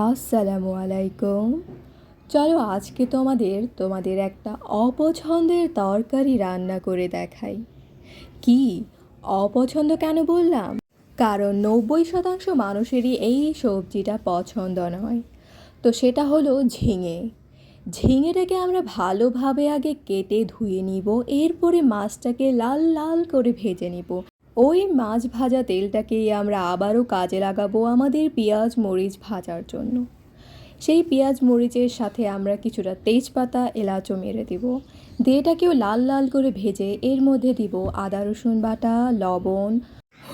আসসালামু আলাইকুম চলো আজকে তোমাদের তোমাদের একটা অপছন্দের তরকারি রান্না করে দেখাই। কি? অপছন্দ কেন বললাম? কারণ নব্বই শতাংশ মানুষেরই এই সবজিটা পছন্দ নয়। তো সেটা হলো ঝিঙে। ঝিঙেটাকে আমরা ভালোভাবে আগে কেটে ধুয়ে নিব, এরপরে মাছটাকে লাল লাল করে ভেজে নিব। ওই মাছ ভাজা তেলটাকেই আমরা আবারও কাজে লাগাবো আমাদের পেঁয়াজ মরিচ ভাজার জন্য। সেই পেঁয়াজ মরিচের সাথে আমরা কিছুটা তেজপাতা, এলাচও মেরে দিব। দিয়ে এটাকেও লাল লাল করে ভেজে এর মধ্যে দিব আদা রসুন বাটা, লবণ,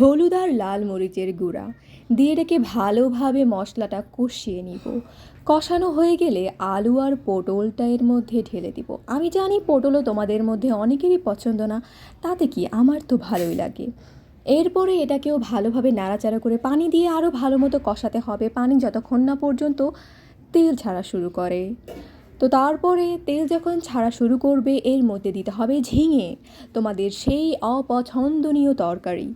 হলুদ আর লাল মরিচের গুঁড়া। দিয়ে এটাকে ভালোভাবে মশলাটা কষিয়ে নিব। কষানো হয়ে গেলে আলু আর পটলটা এর মধ্যে ঢেলে দিব। আমি জানি পটলও তোমাদের মধ্যে অনেকেরই পছন্দ না, তাতে কি আমার তো ভালোই লাগে। এরপরে এটাকেও ভালোভাবে নাড়াচাড়া করে পানি দিয়ে আরও ভালো মতো কষাতে হবে। পানি যতক্ষণ না পর্যন্ত তেল ছাড়া শুরু করে। তো তারপরে তেল যখন ছাড়া শুরু করবে, এর মধ্যে দিতে হবে ঝিঙে, তোমাদের সেই অপছন্দনীয় তরকারি।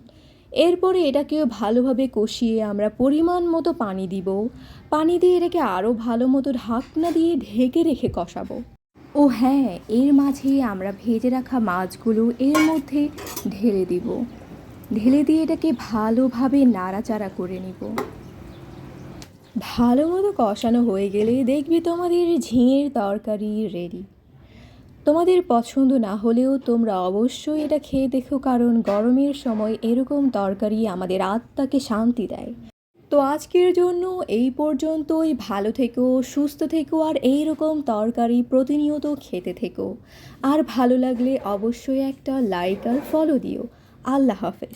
এরপরে এটাকেও ভালোভাবে কষিয়ে আমরা পরিমাণ মতো পানি দিব। পানি দিয়ে এটাকে আরও ভালো মতো ঢাকনা দিয়ে ঢেকে রেখে কষাবো। ও হ্যাঁ এর মাঝে আমরা ভেজে রাখা মাছগুলো এর মধ্যে ঢেলে দিব। ঢেলে দিয়ে এটাকে ভালোভাবে নাড়াচাড়া করে নিব। ভালো মতো কষানো হয়ে গেলে দেখবি তোমাদের ঝিঙের তরকারি রেডি তোমাদের পছন্দ না হলেও তোমরা অবশ্যই এটা খেয়ে দেখো, কারণ গরমের সময় এরকম তরকারি আমাদের আত্মাকে শান্তি দেয়। তো আজকের জন্য এই পর্যন্তই। ভালো থেকো, সুস্থ থেকো, আর এই রকম তরকারি প্রতিনিয়ত খেতে থেকো। আর ভালো লাগলে অবশ্যই একটা লাইক আর ফলো দিও। আল্লাহ হাফেজ।